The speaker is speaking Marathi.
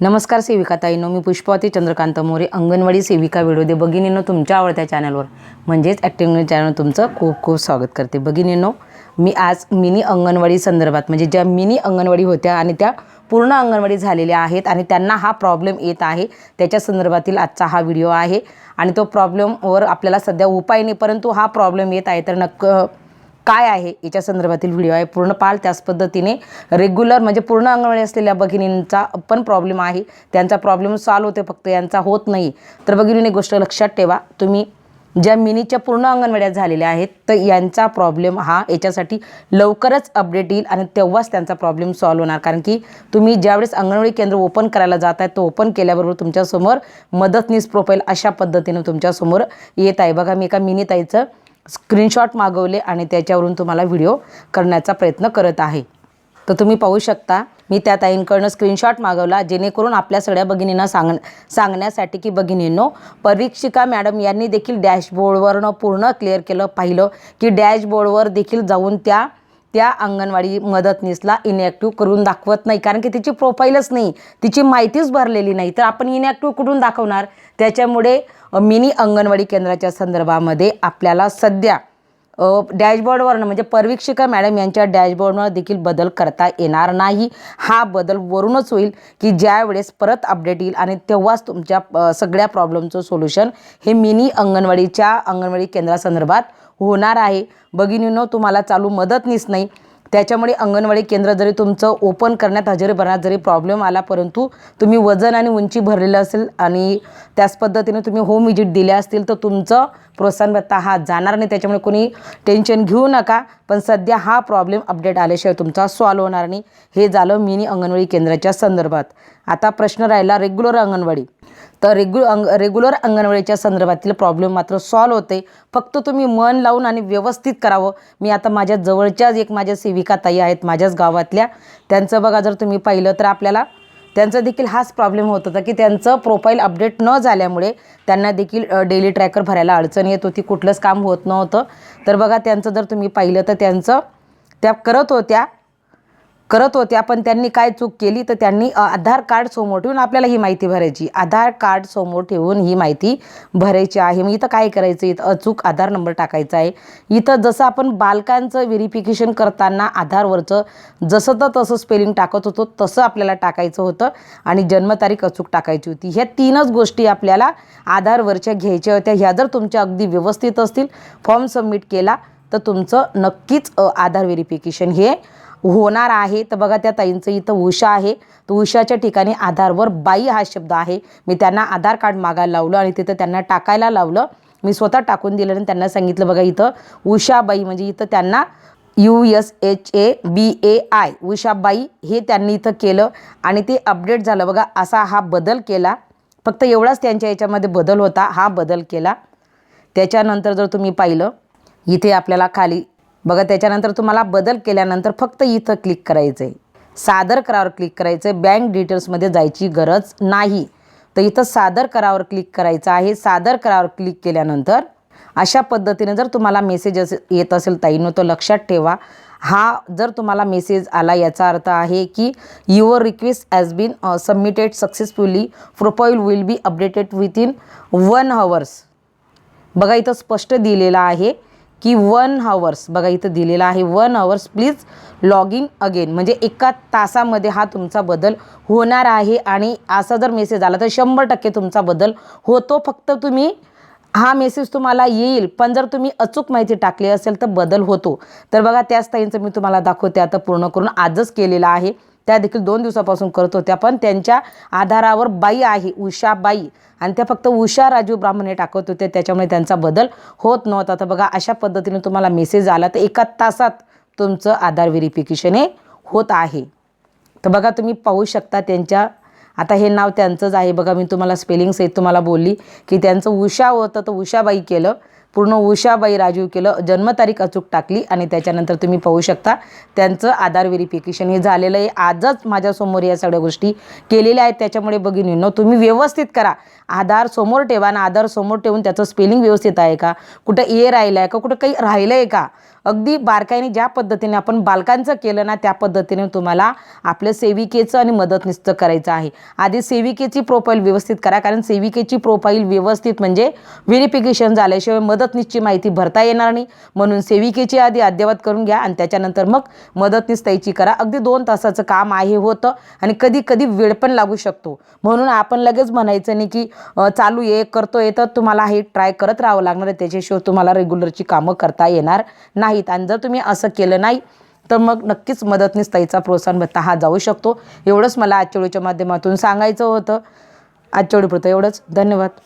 नमस्कार सेविका ताईनो मी पुष्पावती चंद्रकांत मोरे अंगणवाडी सेविका व्हिडिओ दे भगिनींनो तुमच्या आवडत्या चॅनलवर. म्हणजेच ॲक्टिव्ह न्यूज चॅनल तुमचं खूप खूप स्वागत करते. भगिनींनो मी आज मिनी अंगणवाडी संदर्भात म्हणजे ज्या मिनी अंगणवाडी होत्या आणि त्या पूर्ण अंगणवाडी झालेल्या आहेत आणि त्यांना हा प्रॉब्लेम येत आहे त्याच्या संदर्भातील आजचा हा व्हिडिओ आहे. आणि तो प्रॉब्लेमवर आपल्याला सध्या उपाय नाही परंतु हा प्रॉब्लेम येत आहे तर नक्क काय आहे? याच्या संदर्भातील व्हिडिओ आहे. पूर्ण पाल त्याच पद्धतीने. रेग्युलर म्हणजे पूर्ण अंगणवाडी असलेल्या भगिनींचा पण प्रॉब्लेम आहे. त्यांचा प्रॉब्लेम सॉल्व होते फक्त यांचा होत नाही. तर भगिनीने गोष्ट लक्षात ठेवा. तुम्ही ज्या मिनीच्या पूर्ण अंगणवाड्या झालेल्या आहेत तर यांचा प्रॉब्लेम हा याच्यासाठी लवकरच अपडेट येईल आणि तेव्हाच त्यांचा प्रॉब्लेम सॉल्व होणार. कारण की तुम्ही ज्यावेळेस अंगणवाडी केंद्र ओपन करायला जात आहे तो ओपन केल्याबरोबर तुमच्यासमोर मदतनीस प्रोफाईल अशा पद्धतीनं तुमच्यासमोर येत आहे. बघा मी एका मिनी ताईचं स्क्रीनशॉट मागवले आणि त्याच्यावरून तुम्हाला व्हिडिओ करण्याचा प्रयत्न करत आहे. तर तुम्ही पाहू शकता मी त्या ताईंकडनं स्क्रीनशॉट मागवला जेणेकरून आपल्या सगळ्या भगिनींना सांग सांगण्यासाठी की भगिनींनो परीक्षिका मॅडम यांनी देखील डॅशबोर्डवरनं पूर्ण क्लिअर केलं पाहिलं की डॅशबोर्डवर देखील जाऊन त्या त्या अंगणवाडी मदतनीसला इनॅक्टिव्ह करून दाखवत नाही कारण की तिची प्रोफाईलच नाही तिची माहितीच भरलेली नाही. तर आपण इनॅक्टिव्ह कुठून दाखवणार? त्याच्यामुळे मिनी अंगणवाडी केंद्राच्या संदर्भामध्ये आपल्याला सध्या डॅशबोर्डवरनं म्हणजे परवीक्षिका मॅडम यांच्या डॅशबोर्डवर देखील बदल करता येणार नाही. हा बदल वरूनच होईल की ज्या वेळेस परत अपडेट येईल आणि तेव्हाच तुमच्या सगळ्या प्रॉब्लेमचं सोल्युशन हे मिनी अंगणवाडीच्या अंगणवाडी केंद्रासंदर्भात होणार आहे. भगिनीनो तुम्हाला चालू मदतनीस नाही. त्याच्यामुळे अंगणवाडी केंद्र जरी तुमचं ओपन करण्यात हजेरी भरण्यात जरी प्रॉब्लेम आला परंतु तुम्ही वजन आणि उंची भरलेलं असेल आणि त्याच पद्धतीने तुम्ही होम व्हिजिट दिल्या असतील तर तुमचं प्रोत्साहन भत्ता हा जाणार नाही. त्याच्यामुळे कोणी टेन्शन घेऊ नका. पण सध्या हा प्रॉब्लेम अपडेट आल्याशिवाय तुमचा सॉल्व होणार नाही. हे झालं मिनी अंगणवाडी केंद्राच्या संदर्भात. आता प्रश्न राहिला रेग्युलर अंगणवाडी. तर रेग्यु अंग रेग्युलर अंगणवाडीच्या संदर्भातील प्रॉब्लेम मात्र सॉल्व होते. फक्त तुम्ही मन लावून आणि व्यवस्थित करावं. मी आता माझ्या जवळच्याच एक माझ्या सेविका ताई आहेत माझ्याच गावातल्या. त्यांचं बघा जर तुम्ही पाहिलं तर आपल्याला त्यांचा देखील हाच प्रॉब्लेम होत होता की त्यांचं प्रोफाईल अपडेट न झाल्यामुळे त्यांना देखील डेली ट्रॅकर भरायला अडचण येत होती. कुठलंच काम होत नव्हतं. तर बघा त्यांचं जर तुम्ही पाहिलं तर त्यांचं त्या करत होत्या. करत होत्या पण त्यांनी काय चूक केली तर त्यांनी आधार कार्ड समोर ठेवून आपल्याला ही माहिती भरायची. आधार कार्ड समोर ठेवून ही माहिती भरायची आहे. मग इथं काय करायचं? इथं अचूक आधार नंबर टाकायचा आहे. इथं जसं आपण बालकांचं व्हेरिफिकेशन करताना आधारवरचं जसं तर तसं स्पेलिंग टाकत होतो तसं आपल्याला टाकायचं होतं. आणि जन्मतारीख अचूक टाकायची होती. ह्या तीनच गोष्टी आपल्याला आधारवरच्या घ्यायच्या होत्या. ह्या जर तुमच्या अगदी व्यवस्थित असतील फॉर्म सबमिट केला तर तुमचं नक्कीच आधार व्हेरिफिकेशन हे होणार आहे. तर बघा त्या ताईंचं इथं उषा आहे. तर उषाच्या ठिकाणी आधारवर बाई हा शब्द आहे. मी त्यांना आधार कार्ड मागायला लावलं आणि तिथं त्यांना टाकायला लावलं. मी स्वतः टाकून दिलं आणि त्यांना सांगितलं बघा इथं उषाबाई म्हणजे इथं त्यांना U S H A B A I Ushabai हे त्यांनी इथं केलं आणि ते अपडेट झालं. बघा असा हा बदल केला. फक्त एवढाच त्यांच्या याच्यामध्ये बदल होता. हा बदल केला. त्याच्यानंतर जर तुम्ही पाहिलं इथे आपल्याला खाली बघा त्याच्यानंतर तुम्हाला बदल केल्यानंतर फक्त इथं क्लिक करायचं आहे सादर करावर क्लिक करायचं आहे बँक डिटेल्समध्ये जायची गरज नाही. तर इथं सादर करावर क्लिक करायचं आहे. सादर करावर क्लिक केल्यानंतर अशा पद्धतीने जर तुम्हाला मेसेज असे येत असेल ताईनो तर लक्षात ठेवा. हा जर तुम्हाला मेसेज आला याचा अर्थ आहे की your request has been submitted successfully profile will be updated within one hours बघा इथं स्पष्ट दिलेलं आहे. की वन हवर्स बघा इथं दिलेलं आहे one hours please log in again म्हणजे एका तासामध्ये हा तुमचा बदल होणार आहे आणि असा जर मेसेज आला तर शंभर टक्के तुमचा बदल होतो. फक्त तुम्ही हा मेसेज तुम्हाला येईल पण जर तुम्ही अचूक माहिती टाकली असेल तर बदल होतो. तर बघा त्याच ताईंचं मी तुम्हाला दाखवते आता पूर्ण करून आजच केलेलं आहे. त्या देखील दोन दिवसापासून करत होत्या. पण त्यांच्या आधारावर बाई आहे उषाबाई. आणि त्या फक्त उषा राजू ब्राह्मण हे टाकत होते. त्याच्यामुळे त्यांचा बदल होत नव्हता. तर बघा अशा पद्धतीने तुम्हाला मेसेज आला तर एका तासात तुमचं आधार व्हेरिफिकेशन हे होत आहे. तर बघा तुम्ही पाहू शकता त्यांच्या आता हे नाव त्यांचंच आहे. बघा मी तुम्हाला स्पेलिंग सहित तुम्हाला बोलली की त्यांचं उषा होतं तर उषाबाई केलं. पूर्ण उषाबाई राजीव केलं जन्मतारीख अचूक टाकली आणि त्याच्यानंतर तुम्ही पाहू शकता. त्यांचं आधार व्हेरिफिकेशन हे झालेलं आहे. आजच माझ्यासमोर या सगळ्या गोष्टी केलेल्या आहेत. त्याच्यामुळे भगिनींनो तुम्ही व्यवस्थित करा. आधार समोर ठेवा ना आधार समोर ठेवून त्याचं स्पेलिंग व्यवस्थित आहे का? कुठं ए राहिलं आहे का? कुठं काही राहिलं आहे का? अगदी बारकाईने ज्या पद्धतीने आपण बालकांचं केलं ना त्या पद्धतीने तुम्हाला आपलं सेविकेचं आणि मदतनीसचं करायचं आहे. आधी सेविकेची प्रोफाईल व्यवस्थित करा कारण सेविकेची प्रोफाईल व्यवस्थित म्हणजे व्हेरिफिकेशन झाल्याशिवाय मदत मदतनीसची माहिती भरता येणार नाही. म्हणून सेविकेची आधी अद्ययावत करून घ्या आणि त्याच्यानंतर मग मदतनीस त्याची करा. अगदी दोन तासाचं काम आहे होतं आणि कधी कधी वेळ पण लागू शकतो. म्हणून आपण लगेच म्हणायचं नाही की अ, चालू आहे तर तुम्हाला हे ट्राय करत राहावं लागणार आहे. त्याच्याशिवाय तुम्हाला रेग्युलरची कामं करता येणार नाहीत. आणि जर तुम्ही असं केलं नाही तर मग नक्कीच मदतनीस ताईचा प्रोत्साहन भत्ता हा जाऊ शकतो. एवढंच मला आजच्या माध्यमातून सांगायचं होतं. आजच्या एवढंच. धन्यवाद.